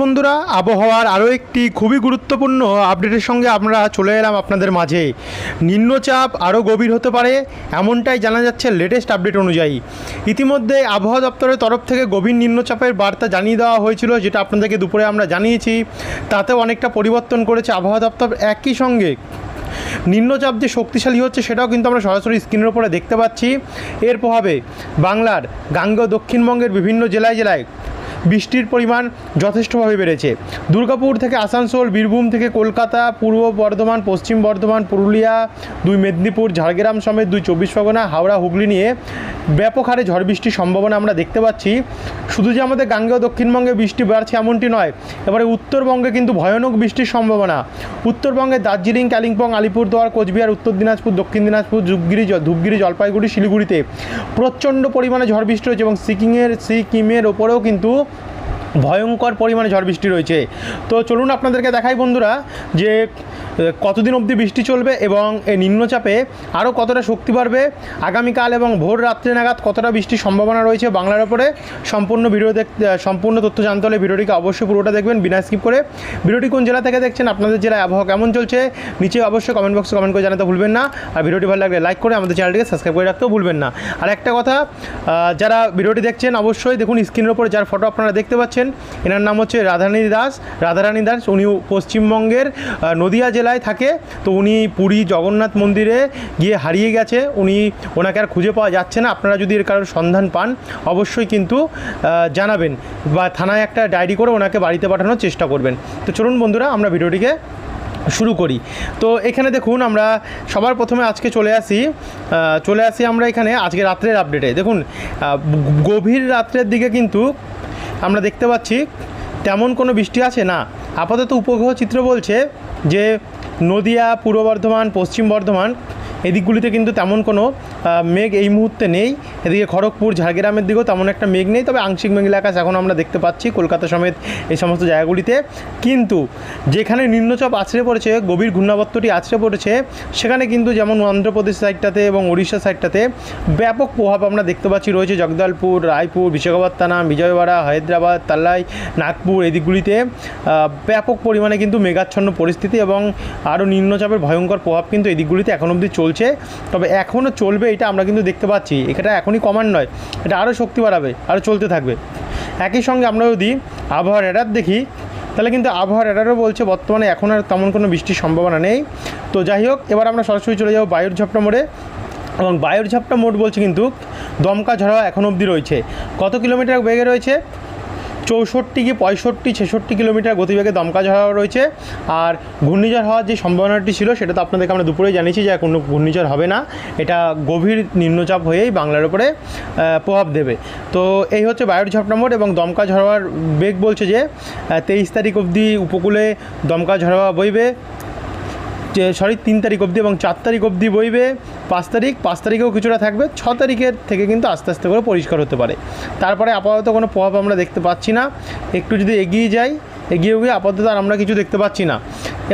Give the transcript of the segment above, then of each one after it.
বন্ধুরা, আবহাওয়ার আরও একটি খুবই গুরুত্বপূর্ণ আপডেটের সঙ্গে আমরা চলে এলাম আপনাদের মাঝে। নিম্নচাপ আরও গভীর হতে পারে, এমনটাই জানা যাচ্ছে লেটেস্ট আপডেট অনুযায়ী। ইতিমধ্যে আবহাওয়া দপ্তরের তরফ থেকে গভীর নিম্নচাপের বার্তা জানিয়ে দেওয়া হয়েছিল, যেটা আপনাদেরকে দুপুরে আমরা জানিয়েছি। তাতেও অনেকটা পরিবর্তন করেছে আবহাওয়া দপ্তর একই সঙ্গে। নিম্নচাপ যে শক্তিশালী হচ্ছে, সেটাও কিন্তু আমরা সরাসরি স্ক্রিনের উপরে দেখতে পাচ্ছি। এর প্রভাবে বাংলার গাঙ্গেয় দক্ষিণবঙ্গের বিভিন্ন জেলায় জেলায় বৃষ্টির পরিমাণ যথেষ্টভাবে বেড়েছে। দুর্গাপুর থেকে আসানসোল, বীরভূম থেকে কলকাতা, পূর্ব বর্ধমান, পশ্চিম বর্ধমান, পুরুলিয়া, দুই মেদিনীপুর, ঝাড়গ্রাম সমেত দুই চব্বিশ পরগনা, হাওড়া, হুগলি নিয়ে ব্যাপক হারে ঝড় বৃষ্টির সম্ভাবনা আমরা দেখতে পাচ্ছি। শুধু যে আমাদের গাঙ্গেয় দক্ষিণবঙ্গে বৃষ্টি বাড়ছে এমনটি নয়, এবারে উত্তরবঙ্গে কিন্তু ভয়ানক বৃষ্টির সম্ভাবনা। উত্তরবঙ্গে দার্জিলিং, কালিম্পং, আলিপুরদুয়ার, কোচবিহার, উত্তর দিনাজপুর, দক্ষিণ দিনাজপুর, ধূপগিরি ধূপগিরি, জলপাইগুড়ি, শিলিগুড়িতে প্রচণ্ড পরিমাণে ঝড় বৃষ্টি হয়েছে এবং সিকিমের সিকিমের ওপরেও কিন্তু ভয়ঙ্কর পরিমাণে ঝড় বৃষ্টি রয়েছে। তো চলুন আপনাদেরকে দেখাই বন্ধুরা যে কতদিন অবধি বৃষ্টি চলবে এবং এই নিম্নচাপে আরও কতটা শক্তি বাড়বে? আগামীকাল এবং ভোর রাত্রে নাগাদ কতটা বৃষ্টির সম্ভাবনা রয়েছে বাংলার ওপরে? সম্পূর্ণ ভিডিও দেখতে সম্পূর্ণ তথ্য জানতে হলে ভিডিওটিকে অবশ্যই পুরোটা দেখবেন, বিনা স্কিপ করে। ভিডিওটি কোন জেলা থেকে দেখছেন, আপনাদের জেলায় আবহাওয়া কেমন চলছে, নিচে অবশ্যই কমেন্ট বক্সে কমেন্ট করে জানাতে ভুলবেন না। আর ভিডিওটি ভালো লাগলে লাইক করে আমাদের চ্যানেলটিকে সাবস্ক্রাইব করে রাখতেও ভুলবেন না। আর একটা কথা যারা ভিডিওটি দেখছেন, অবশ্যই দেখুন স্ক্রিনের ওপরে যার ফটো আপনারা দেখতে পাচ্ছেন, এনার নাম হচ্ছে রাধারানী দাস। রাধারানী দাস উনি পশ্চিমবঙ্গের নদিয়া জেলায় থাকে, তো উনি পুরী জগন্নাথ মন্দিরে গিয়ে হারিয়ে গেছে। উনি ওনাকে আর খুঁজে পাওয়া যাচ্ছে না। আপনারা যদি এর কারোর সন্ধান পান, অবশ্যই কিন্তু জানাবেন বা থানায় একটা ডায়েরি করে ওনাকে বাড়িতে পাঠানোর চেষ্টা করবেন। তো চলুন বন্ধুরা, আমরা ভিডিওটিকে শুরু করি। তো এখানে দেখুন, আমরা সবার প্রথমে আজকে চলে আসি চলে আসি আমরা এখানে আজকে রাত্রের আপডেটে দেখুন গভীর রাত্রের দিকে কিন্তু আমরা দেখতে পাচ্ছি, তেমন কোনো বৃষ্টি আছে? না। আপাতত উপগ্রহ চিত্র বলছে যে নদিয়া পূর্ব বর্ধমান পশ্চিম বর্ধমান এদিকগুলিতে কিন্তু তেমন কোনো মেঘ এই মুহূর্তে নেই। এদিকে খড়গপুর, ঝাড়গ্রামের দিকেও তেমন একটা মেঘ নেই, তবে আংশিক মেঘলা আকাশ এখন আমরা দেখতে পাচ্ছি কলকাতা সমেত এই সমস্ত জায়গাগুলিতে। কিন্তু যেখানে নিম্নচাপ আছড়ে পড়েছে, গভীর ঘূর্ণাবর্তটি আছড়ে পড়েছে, সেখানে কিন্তু যেমন অন্ধ্রপ্রদেশ সাইডটাতে এবং উড়িষ্যা সাইডটাতে ব্যাপক প্রভাব আমরা দেখতে পাচ্ছি। রয়েছে জগদলপুর, রায়পুর, বিশাখাপত্তনম, বিজয়ওয়াড়া, হায়দ্রাবাদ, তাল্লাই, নাগপুর এই দিকগুলিতে ব্যাপক পরিমাণে কিন্তু মেঘাচ্ছন্ন পরিস্থিতি এবং আরও নিম্নচাপের ভয়ঙ্কর প্রভাব কিন্তু এই দিকগুলিতে এখন অবধি চলছে। তবে এখনও চলবে এটা আমরা কিন্তু দেখতে পাচ্ছি। এটা এখনই কমান নয়, এটা আরও শক্তি বাড়াবে, আরও চলতে থাকবে। একই সঙ্গে আমরা যদি আবহাওয়ার রেডার দেখি, তাহলে কিন্তু আবহাওয়ার রেডারও বলছে বর্তমানে এখন আর তেমন কোনো বৃষ্টির সম্ভাবনা নেই। তো যাই হোক, এবার আমরা সরাসরি চলে যাব বায়ুর ঝাপটা মোড়ে। এবং বায়ুর ঝাপটা মোড় বলছে কিন্তু দমকা ঝড়া এখন অবধি রয়েছে। কত কিলোমিটার বেগে রয়েছে? চৌষট্টি কি পঁয়ষট্টি, ছেষট্টি কিলোমিটার গতিবেগে দমকা ঝড় রয়েছে। আর ঘূর্ণিঝড় হওয়ার যে সম্ভাবনাটি ছিল, সেটা তো আপনাদেরকে আমরা দুপুরে জানিয়েছি যে কোনো ঘূর্ণিঝড় হবে না। এটা গভীর নিম্নচাপ হয়েই বাংলার উপরে প্রভাব দেবে। তো এই হচ্ছে বায়ুর ঝড় এবং দমকা ঝড়ার বেগ বলছে যে তেইশ তারিখ অবধি উপকূলে দমকা ঝড়া বইবে। সরি তিন তারিখ অবধি এবং চার তারিখ অবধি বইবে। পাঁচ তারিখ, পাঁচ তারিখেও কিছুটা থাকবে। ছ তারিখের থেকে কিন্তু আস্তে আস্তে করে পরিষ্কার হতে পারে। তারপরে আপাতত কোনো প্রভাব আমরা দেখতে পাচ্ছি না। একটু যদি এগিয়ে যাই, এগিয়ে গিয়ে আপাতত আর আমরা কিছু দেখতে পাচ্ছি না।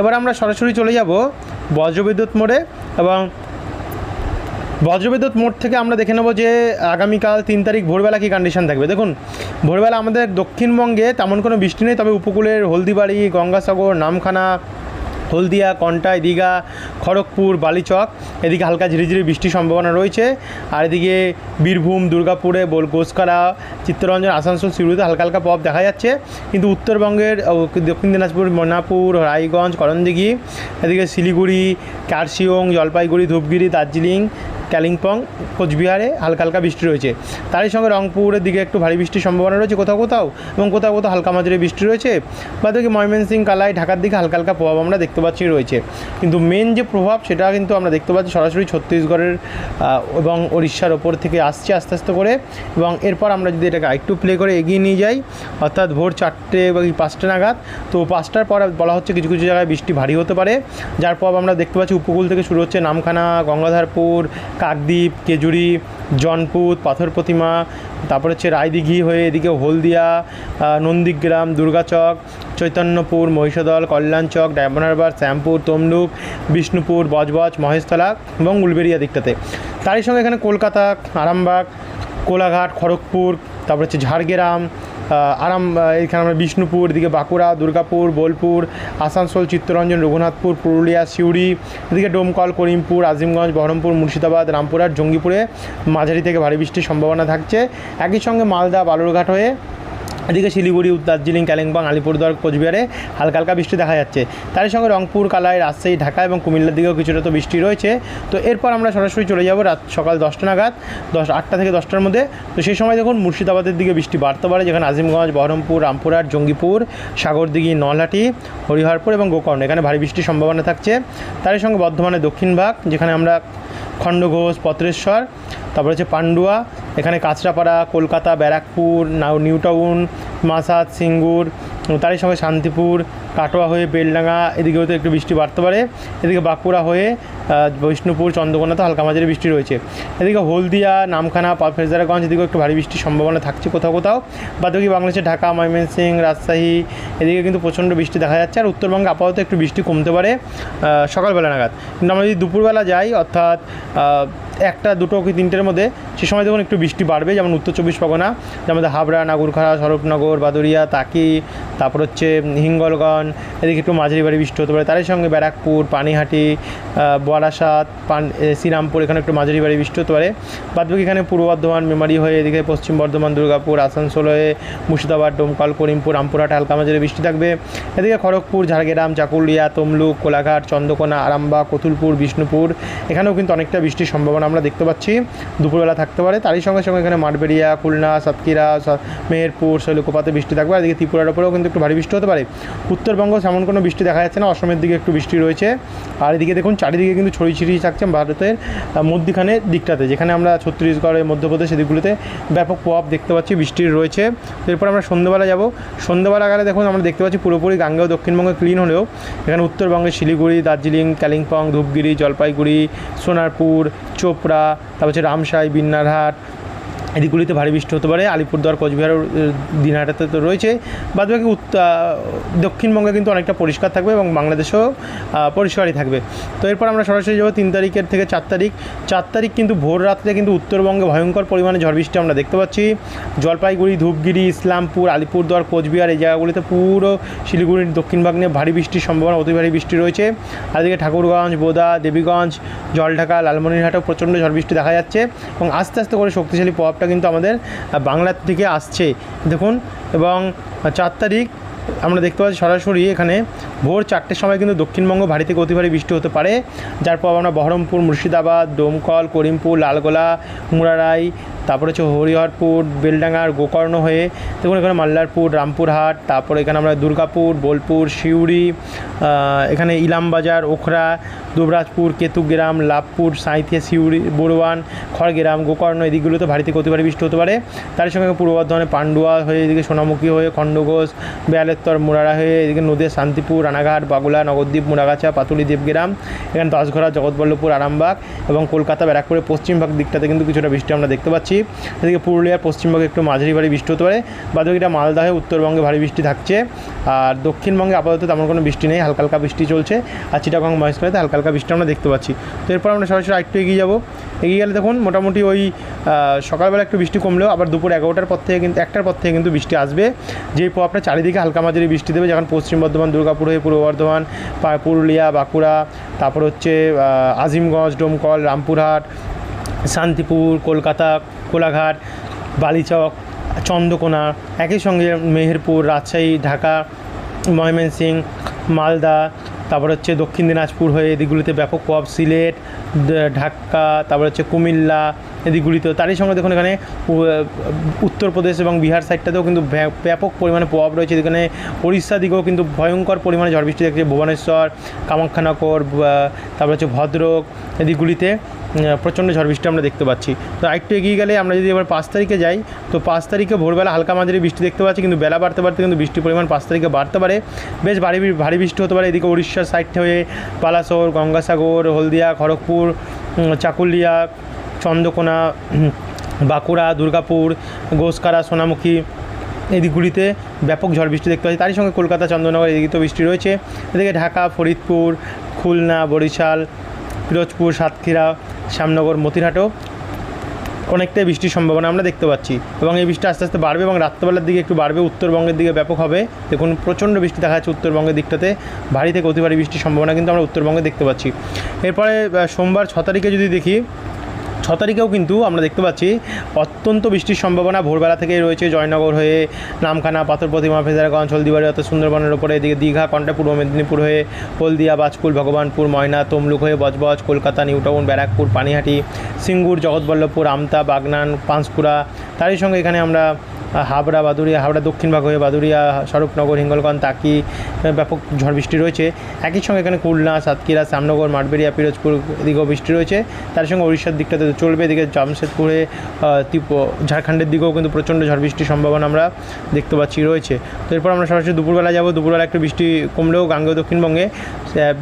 এবার আমরা সরাসরি চলে যাব বজ্রবিদ্যুৎ মোড়ে এবং বজ্রবিদ্যুৎ মোড় থেকে আমরা দেখে নেব যে, আগামীকাল তিন তারিখ ভোরবেলা কী কন্ডিশন থাকবে। দেখুন, ভোরবেলা আমাদের দক্ষিণবঙ্গে তেমন কোনো বৃষ্টি নেই, তবে উপকূলের হলদিবাড়ি, গঙ্গাসাগর, নামখানা হলদিয়া, কন্টাই, দীঘা, খড়গপুর, বালিচক, এদিকে হালকা ঝিরিঝিরি বৃষ্টির সম্ভাবনা রয়েছে। আর এদিকে বীরভূম, দুর্গাপুরে, বোল গোসকারা চিত্তরঞ্জন, আসানসোল, সিউড়িতে হালকা হালকা প্রভাব দেখা যাচ্ছে। কিন্তু উত্তরবঙ্গের দক্ষিণ দিনাজপুর মনাপুর রায়গঞ্জ, করণদিঘি, এদিকে শিলিগুড়ি কার্শিয়ং জলপাইগুড়ি, ধূপগিরি, দার্জিলিং কালিম্পং, কোচবিহারে হালকা হালকা বৃষ্টি রয়েছে। তারই সঙ্গে রংপুরের দিকে একটু ভারী বৃষ্টির সম্ভাবনা রয়েছে কোথাও কোথাও এবং কোথাও কোথাও হালকা মাঝারি বৃষ্টি রয়েছে। বা দেখি ময়মনসিং, কালাই, ঢাকার দিকে হালকা হালকা প্রভাব আমরা দেখতে পাচ্ছি রয়েছে। কিন্তু মেন যে প্রভাব সেটা কিন্তু আমরা দেখতে পাচ্ছি সরাসরি ছত্তিশগড়ের এবং উড়িষ্যার ওপর থেকে আসছে আস্তে আস্তে করে এবং এরপর আমরা যদি এটাকে একটু প্লে করে এগিয়ে নিয়ে যাই, অর্থাৎ ভোর চারটে বা পাঁচটা নাগাদ, তো পাঁচটার পর বলা হচ্ছে কিছু কিছু জায়গায় বৃষ্টি ভারী হতে পারে। যার প্রভাব আমরা দেখতে পাচ্ছি উপকূল থেকে শুরু হচ্ছে নামখানা, গঙ্গাধারপুর কাকদ্বীপ কেজুরি জনপুত পাথর প্রতিমা, তারপর হচ্ছে রায়দিঘি হয়ে এদিকে হলদিয়া নন্দীগ্রাম, দুর্গাচক, চৈতন্যপুর, মহিষদল কল্যাণচক ডায়মন্ড হারবার, শ্যামপুর, তমলুক, বিষ্ণুপুর, বজবজ, মহেশতলা এবং উলবেরিয়া দিকটাতে। তারই সঙ্গে এখানে কলকাতা, আরামবাগ, কোলাঘাট, খড়গপুর, তারপর হচ্ছে ঝাড়গ্রাম আরাম এখানে আমরা বিষ্ণুপুর, এদিকে বাঁকুড়া, দুর্গাপুর, বোলপুর, আসানসোল, চিত্তরঞ্জন, রঘুনাথপুর, পুরুলিয়া, সিউড়ি, এদিকে ডোমকল, করিমপুর, আজিমগঞ্জ, বহরমপুর, মুর্শিদাবাদ, রামপুরহাট, জঙ্গিপুরে মাঝারি থেকে ভারী বৃষ্টির সম্ভাবনা থাকছে। একই সঙ্গে মালদা, বালুরঘাট হয়ে এদিকে শিলিগুড়ি দার্জিলিং, কালিম্পং, আলিপুরদুয়ার, কোচবিহারে হালকা হালকা বৃষ্টি দেখা যাচ্ছে। তার সঙ্গে রংপুর, কালাই, রাজশাহী, ঢাকা এবং কুমিল্লার দিকেও কিছুটা তো বৃষ্টি রয়েছে। তো এরপর আমরা সরাসরি চলে যাব রাত সকাল দশটা নাগাদ, দশ, আটটা থেকে দশটার মধ্যে। তো সেই সময় দেখুন মুর্শিদাবাদের দিকে বৃষ্টি বাড়তে পারে, যেখানে আজিমগঞ্জ, বহরমপুর, রামপুরহাট, জঙ্গিপুর, সাগরদিঘি, নলহাটি, হরিহরপুর এবং গোকর্ণ। এখানে ভারী বৃষ্টির সম্ভাবনা থাকছে। তার সঙ্গে বর্ধমানের দক্ষিণ ভাগ, যেখানে আমরা খণ্ডঘোষ, পত্রেশ্বর, তারপর হচ্ছে পান্ডুয়া এখানে কাঁচরাপাড়া, কলকাতা, ব্যারাকপুর নিউ টাউন মাসাদ সিঙ্গুর, তারই সঙ্গে শান্তিপুর, কাটোয়া হয়ে বেলডাঙ্গা এদিকেও তো একটু বৃষ্টি বাড়তে পারে। এদিকে বাঁকুড়া হয়ে বৈষ্ণুপুর চন্দ্রকোনাতে হালকা মাঝারি বৃষ্টি রয়েছে। এদিকে হলদিয়া, নামখানা ফেজারাগঞ্জ, এদিকেও একটু ভারী বৃষ্টির সম্ভাবনা থাকছে কোথাও কোথাও। বাদবাকি বাংলাদেশের ঢাকা ময়মনসিং রাজশাহী, এদিকে কিন্তু প্রচণ্ড বৃষ্টি দেখা যাচ্ছে। আর উত্তরবঙ্গে আপাতত একটু বৃষ্টি কমতে পারে সকালবেলা নাগাদ। কিন্তু আমরা যদি দুপুরবেলা যাই, অর্থাৎ একটা, দুটো কি তিনটের মধ্যে, সে সময় দেখুন একটু বৃষ্টি বাড়বে, যেমন উত্তর চব্বিশ পরগনা, যেমন হাবড়া নাগরখাড়া স্বরূপনগর বাদুরিয়া তাকি, তারপর হচ্ছে হিঙ্গলগঞ্জ, এদিকে একটু মাঝারি বাড়ি বৃষ্টি হতে পারে, তারই সঙ্গে ব্যারাকপুর, পানিহাটি বারাসাত পান শ্রীরামপুর, এখানে একটু মাঝারি বাড়ি বৃষ্টি হতে পারে। বাদবাকি এখানে পূর্ব বর্ধমান, মেমারি হয়ে এদিকে পশ্চিম বর্ধমান, দুর্গাপুর, আসানসোল হয়ে মুর্শিদাবাদ ডোমকল করিমপুর, রামপুরহাট, হালকা মাঝারি বৃষ্টি থাকবে। এদিকে খড়গপুর, ঝাড়গ্রাম, চাকুলিয়া, তমলুক, কোলাঘাট, চন্দ্রকোনা, আরামবাগ, কতুলপুর, বিষ্ণুপুর, এখানেও কিন্তু অনেকটা বৃষ্টির সম্ভাবনা আমরা দেখতে পাচ্ছি দুপুরবেলা থাকতে পারে। তারই সঙ্গে সঙ্গে এখানে মাঠবেড়িয়া খুলনা সাতক্ষীরা মেহেরপুর শৈলকুপাতে বৃষ্টি থাকবে। আর এদিকে ত্রিপুরার ওপরেও কিন্তু একটু ভারী বৃষ্টি হতে পারে। উত্তরবঙ্গ তেমন কোনো বৃষ্টি দেখা যাচ্ছে না অসমের দিকে একটু বৃষ্টি রয়েছে। আর এদিকে দেখুন চারিদিকে কিন্তু ছড়িয়ে ছিটিয়ে থাকছে ভারতের আহ, মধ্যিখানে দিকটাতে। যেখানে আমরা ছত্তিশগড়ে মধ্যপ্রদেশ এদিকগুলোতে ব্যাপক প্রভাব দেখতে পাচ্ছি বৃষ্টির রয়েছে। এরপর আমরা সন্ধ্যেবেলা যাব। সন্ধ্যেবেলা গেলে দেখুন আমরা দেখতে পাচ্ছি পুরোপুরি গাঙ্গেয় দক্ষিণবঙ্গে ক্লিন হলেও। এখানে উত্তরবঙ্গে শিলিগুড়ি দার্জিলিং কালিম্পং ধূপগিরি জলপাইগুড়ি সোনারপুর চোপড়া তারপর হচ্ছে রামসাই বিন্নারহাট এদিকগুলিতে ভারী বৃষ্টি হতে পারে। আলিপুরদুয়ার, কোচবিহার দিনহাটাতে তো রয়েছে। বাদ বাকি দক্ষিণবঙ্গে কিন্তু অনেকটা পরিষ্কার থাকবে এবং বাংলাদেশেও পরিষ্কারই থাকবে। তো এরপর আমরা সরাসরি যাব তিন তারিখের থেকে চার তারিখ। চার তারিখ কিন্তু ভোর রাত্রে কিন্তু উত্তরবঙ্গে ভয়ঙ্কর পরিমাণে ঝড় বৃষ্টি আমরা দেখতে পাচ্ছি। জলপাইগুড়ি, ধূপগিরি, ইসলামপুর, আলিপুরদুয়ার, কোচবিহার এই জায়গাগুলিতে পুরো শিলিগুড়ির দক্ষিণ ভাগ নিয়ে ভারী বৃষ্টির সম্ভাবনা, অতি ভারী বৃষ্টি রয়েছে। আর এদিকে ঠাকুরগঞ্জ, বোদা, দেবীগঞ্জ, জলঢাকা, লালমনিরহাটেও প্রচণ্ড ঝড় বৃষ্টি দেখা যাচ্ছে এবং আস্তে আস্তে করে শক্তিশালী প্রভাবটা কিন্তু আমাদের বাংলার থেকে আসছে। দেখুন, এবং চার তারিখ আমরা দেখতে পাচ্ছি সরাসরি এখানে ভোর চারটের সময় কিন্তু দক্ষিণবঙ্গ ভারী থেকে অতি ভারী বৃষ্টি হতে পারে। যার পর আমরা বহরমপুর, মুর্শিদাবাদ ডোমকল করিমপুর, লালগোলা, মুরারাই, তারপরে হচ্ছে হরিহরপুর বেলডাঙ্গার গোকর্ণ হয়ে দেখুন এখানে মাল্লারপুর, রামপুরহাট, তারপরে এখানে আমরা দুর্গাপুর, বোলপুর, সিউড়ি এখানে ইলামবাজার, ওখরা দুবরাজপুর, কেতুগ্রাম, লাভপুর, সাঁইথিয়া, সিউড়ি, বড়ুয়ান, খড়গ্রাম, গোকর্ণ এদিকগুলোতে ভারী থেকে বৃষ্টি হতে পারে। তার সঙ্গে পূর্ব বর্ধমানে পান্ডুয়া হয়ে এদিকে সোনামুখী হয়ে খণ্ডঘোষ, বেয়ালেত্তর, মুরারা হয়ে এদিকে নদীয়া, শান্তিপুর, রানাঘাট, বাগুলা, নগরদ্বীপ মুরাগাছা পাতুলি, দেবগ্রাম, এখানে দশঘরা জগৎবল্লভপুর, আরামবাগ এবং কলকাতা, ব্যারাকপুরের পশ্চিমভাগ দিকটাতে কিন্তু কিছুটা বৃষ্টি আমরা দেখতে পাচ্ছি। এদিকে পুরুলিয়ার পশ্চিমবঙ্গে একটু মাঝারি ভারী বৃষ্টি হতে পারে। বাদবাকিটা মালদা হয়ে উত্তরবঙ্গে ভারী বৃষ্টি থাকছে। আর দক্ষিণবঙ্গে আপাতত তেমন কোনো বৃষ্টি নেই, হালকা হালকা বৃষ্টি চলছে। আর চিটাগং মহেশখালীতে হালকা হালকা বৃষ্টি আমরা দেখতে পাচ্ছি। তো এরপর আমরা সরাসরি আরেকটু এগিয়ে যাব। এগিয়ে গেলে দেখুন, মোটামুটি ওই সকালবেলা একটু বৃষ্টি কমলেও আবার দুপুর এগারোটার পর থেকে কিন্তু, একটার পর থেকে কিন্তু বৃষ্টি আসবে। যেই প্রভাবটা চারিদিকে হালকা মাঝারি বৃষ্টি দেবে যখন পশ্চিম বর্ধমান, দুর্গাপুর হয়ে পূর্ব বর্ধমান পুরুলিয়া, বাঁকুড়া, তারপর হচ্ছে আজিমগঞ্জ, ডোমকল, রামপুরহাট, শান্তিপুর, কলকাতা, কোলাঘাট, বালিচক, চন্দ্রকোনা, একই সঙ্গে মেহেরপুর, রাজশাহী, ঢাকা ময়মনসিং মালদা তারপর হচ্ছে দক্ষিণ দিনাজপুর হয়ে এদিকগুলিতে ব্যাপক প্রভাব সিলেট ঢাকা, তারপর হচ্ছে কুমিল্লা এদিকগুলিতেও। তারই সঙ্গে দেখুন এখানে উত্তরপ্রদেশ এবং বিহার সাইডটাতেও কিন্তু ব্যাপ- ব্যাপক পরিমাণে প্রভাব রয়েছে। এখানে উড়িষ্যা দিকেও কিন্তু ভয়ঙ্কর পরিমাণে ঝড় বৃষ্টি দেখছে ভুবনেশ্বর, কামাখ্যানগর তারপর হচ্ছে ভদ্রক এদিকগুলিতে। প্রচণ্ড ঝড় বৃষ্টি আমরা দেখতে পাচ্ছি। তো আরেকটু এগিয়ে গেলে আমরা যদি এবার পাঁচ তারিখে যাই, তো পাঁচ তারিখে ভোরবেলা হালকা মাঝারি বৃষ্টি দেখতে পাচ্ছি, কিন্তু বেলা বাড়তে বাড়তে কিন্তু বৃষ্টির পরিমাণ পাঁচ তারিখে বাড়তে পারে। বেশ ভারী ভারী বৃষ্টি হতে পারে এদিকে উড়িষ্যার সাইডটা হয়ে বালাসোর গঙ্গাসাগর, হলদিয়া, খড়গপুর চাকুলিয়া, চন্দ্রকোনা বাঁকুড়া, দুর্গাপুর, গোসকারা, সোনামুখী এই দিকগুলিতে ব্যাপক ঝড় বৃষ্টি দেখতে পাচ্ছি। তারই সঙ্গে কলকাতা, চন্দ্রনগর এদিকে তো বৃষ্টি রয়েছে। এদিকে ঢাকা, ফরিদপুর, খুলনা, বরিশাল পিরোজপুর, সাতক্ষীরা, শ্যামনগর, মতিরহাটেও অনেকটাই বৃষ্টির সম্ভাবনা আমরা দেখতে পাচ্ছি। এবং এই বৃষ্টি আস্তে আস্তে বাড়বে এবং রাত্রেবেলার দিকে একটু বাড়বে, উত্তরবঙ্গের দিকে ব্যাপক হবে। দেখুন, প্রচণ্ড বৃষ্টি দেখা যাচ্ছে উত্তরবঙ্গের দিকটাতে। ভারী থেকে অতি ভারী বৃষ্টির সম্ভাবনা কিন্তু আমরা উত্তরবঙ্গে দেখতে পাচ্ছি। এরপরে সোমবার ছ তারিখে যদি দেখি ছ তারিখেও কিন্তু আমরা দেখতে পাচ্ছি অত্যন্ত বৃষ্টির সম্ভাবনা। ভোরবেলা থেকেই রয়েছে জয়নগর হয়ে নামখানা, পাথর প্রতিমা ফেজারগঞ্জ হলদিবাড়ি অর্থাৎ সুন্দরবনের ওপরে, এদিকে দীঘা, কন্টা, পূর্ব মেদিনীপুর হয়ে হলদিয়া, বাজপুর, ভগবানপুর, ময়না, তমলুক হয়ে বজবজ, কলকাতা নিউটাউন ব্যারাকপুর, পানিহাটি, সিঙ্গুর, জগৎবল্লভপুর, আমতা, বাগনান, পাঁশকুড়া। তারই সঙ্গে এখানে আমরা হাবড়া বাদুরিয়া হাবড়া দক্ষিণ ভাগ হয়ে বাদুরিয়া স্বরূপনগর, হিঙ্গলগঞ্জ, তাকি ব্যাপক ঝড় বৃষ্টি রয়েছে। একই সঙ্গে এখানে খুলনা, সাতক্ষীরা, শ্যামনগর, মাঠবেড়িয়া, পিরোজপুর এদিকেও বৃষ্টি রয়েছে। তার সঙ্গে উড়িষ্যার দিকটাতে চলবে, এদিকে জামশেদপুরে ঝাড়খণ্ডের দিকেও কিন্তু প্রচণ্ড ঝড় বৃষ্টির সম্ভাবনা আমরা দেখতে পাচ্ছি, রয়েছে। তো এরপর আমরা সরাসরি দুপুরবেলা যাব। দুপুরবেলা একটু বৃষ্টি কমলেও গাঙ্গেয় দক্ষিণবঙ্গে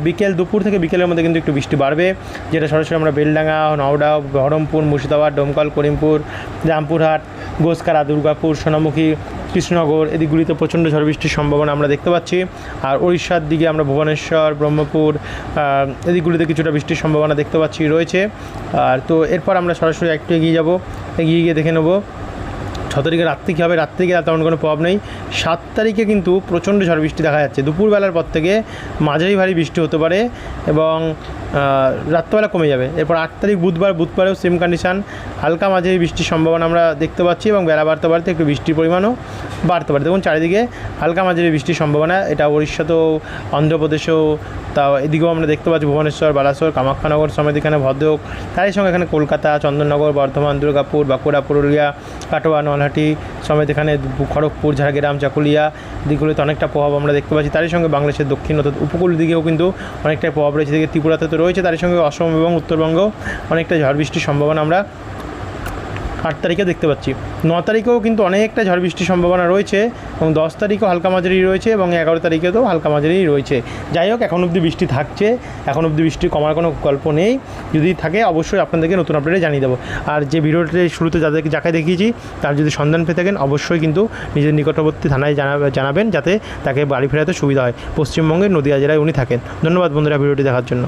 বিকেল, দুপুর থেকে বিকেলের মধ্যে কিন্তু একটু বৃষ্টি বাড়বে, যেটা সরাসরি আমরা বেলডাঙ্গা, নওডা, বহরমপুর, মুর্শিদাবাদ, ডোমকল, করিমপুর রামপুরহাট গোসকারা, দুর্গাপুর, সোনামুখী, কৃষ্ণনগর এদিকগুলিতে প্রচণ্ড ঝড় বৃষ্টির সম্ভাবনা আমরা দেখতে পাচ্ছি। আর উড়িষ্যার দিকে আমরা ভুবনেশ্বর, ব্রহ্মপুর এদিকগুলিতে কিছুটা বৃষ্টির সম্ভাবনা দেখতে পাচ্ছি রয়েছে। আর তো এরপর আমরা সরাসরি একটু এগিয়ে যাব, এগিয়ে গিয়ে দেখে নেব ছ তারিখে রাত্রে কী হবে? রাত্রে গিয়ে তেমন কোনো প্রভাব নেই। সাত তারিখে কিন্তু প্রচণ্ড ঝড় বৃষ্টি দেখা যাচ্ছে। দুপুরবেলার পর থেকে মাঝারি ভারী বৃষ্টি হতে পারে এবং রাত্রেবেলা কমে যাবে। এরপর আট তারিখ বুধবার, বুধবারেও সেম কন্ডিশান হালকা মাঝারি বৃষ্টির সম্ভাবনা আমরা দেখতে পাচ্ছি এবং বেলা বাড়তে বাড়তে একটু বৃষ্টির পরিমাণও বাড়তে পারে। দেখুন চারিদিকে হালকা মাঝারি বৃষ্টির সম্ভাবনা। এটা উড়িষ্যাতেও অন্ধ্রপ্রদেশেও তা এদিকেও আমরা দেখতে পাচ্ছি। ভুবনেশ্বর, বালাসোর, কামাখ্যানগর সমেত এখানে ভদ্রক তারই সঙ্গে এখানে কলকাতা, চন্দননগর, বর্ধমান, দুর্গাপুর, বাঁকুড়া, পুরুলিয়া, কাটোয়া নলহাটি সমেত এখানে খড়গপুর, ঝাড়গ্রাম, চাকুলিয়া দিকগুলোতে অনেকটা প্রভাব আমরা দেখতে পাচ্ছি। তারই সঙ্গে বাংলাদেশের দক্ষিণ অর্থাৎ উপকূল দিকেও কিন্তু অনেকটাই প্রভাব রয়েছে। দিকে ত্রিপুরাতে তো রয়েছে, তারই সঙ্গে অসম এবং উত্তরবঙ্গ অনেকটা ঝড় বৃষ্টির সম্ভাবনা আমরা আট তারিখে দেখতে পাচ্ছি। ন তারিখেও কিন্তু অনেকটা ঝড় বৃষ্টির সম্ভাবনা রয়েছে এবং দশ তারিখেও হালকা মাঝারি রয়েছে এবং এগারো তারিখেও হালকা মাঝারি রয়েছে। যাই হোক, এখন অবধি বৃষ্টি থাকছে, এখন অবধি বৃষ্টি কমার কোনো গল্প নেই। যদি থাকে, অবশ্যই আপনাদেরকে নতুন আপডেটে জানিয়ে দেবো। আর যে ভিডিওটি শুরুতে যাদেরকে যাকে দেখিয়েছি, তার যদি সন্ধান পেয়ে থাকেন, অবশ্যই কিন্তু নিজের নিকটবর্তী থানায় জানাবে জানাবেন, যাতে তাকে বাড়ি ফেরাতে সুবিধা হয়। পশ্চিমবঙ্গের নদীয়া জেলায় উনি থাকেন। ধন্যবাদ বন্ধুরা ভিডিওটি দেখার জন্য।